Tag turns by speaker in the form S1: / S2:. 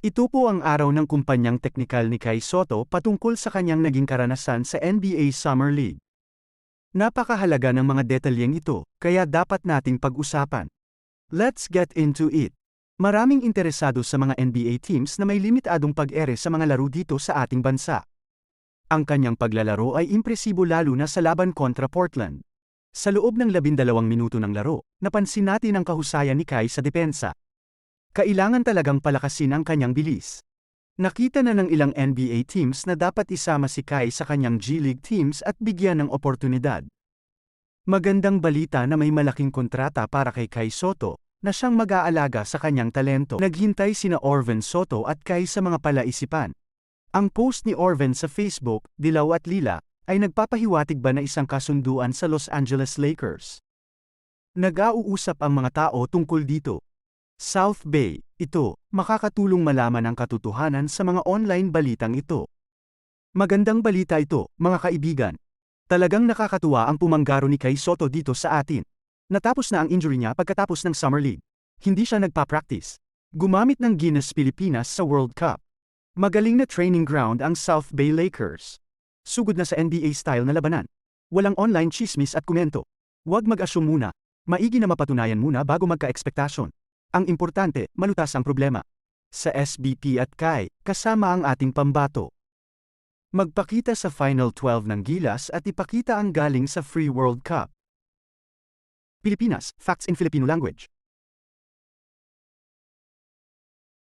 S1: Ito po ang araw ng kumpanyang teknikal ni Kai Soto patungkol sa kanyang naging karanasan sa NBA Summer League. Napakahalaga ng mga detalyeng ito, kaya dapat nating pag-usapan. Let's get into it. Maraming interesado sa mga NBA teams na may limitadong pag-ere sa mga laro dito sa ating bansa. Ang kanyang paglalaro ay impresibo lalo na sa laban kontra Portland. Sa loob ng labindalawang minuto ng laro, napansin natin ang kahusayan ni Kai sa depensa. Kailangan talagang palakasin ang kanyang bilis. Nakita na ng ilang NBA teams na dapat isama si Kai sa kanyang G-League teams at bigyan ng oportunidad. Magandang balita na may malaking kontrata para kay Kai Soto, na siyang mag-aalaga sa kanyang talento. Naghintay sina Orven Soto at Kai sa mga palaisipan. Ang post ni Orven sa Facebook, Dilaw at Lila, ay nagpapahiwatig ba na isang kasunduan sa Los Angeles Lakers. Nag-auusap ang mga tao tungkol dito. South Bay, ito, makakatulong malaman ang katotohanan sa mga online balitang ito. Magandang balita ito, mga kaibigan. Talagang nakakatuwa ang pumanggaro ni Kai Soto dito sa atin. Natapos na ang injury niya pagkatapos ng Summer League. Hindi siya nagpa-practice. Gumamit ng Guinness Pilipinas sa World Cup. Magaling na training ground ang South Bay Lakers. Sugod na sa NBA style na labanan. Walang online chismis at komento. Huwag mag-assume muna. Maigi na mapatunayan muna bago magka-ekspektasyon. Ang importante, malutas ang problema. Sa SBP at KAI, kasama ang ating pambato. Magpakita sa Final 12 ng Gilas at ipakita ang galing sa Free World Cup. Pilipinas, Facts in Filipino Language.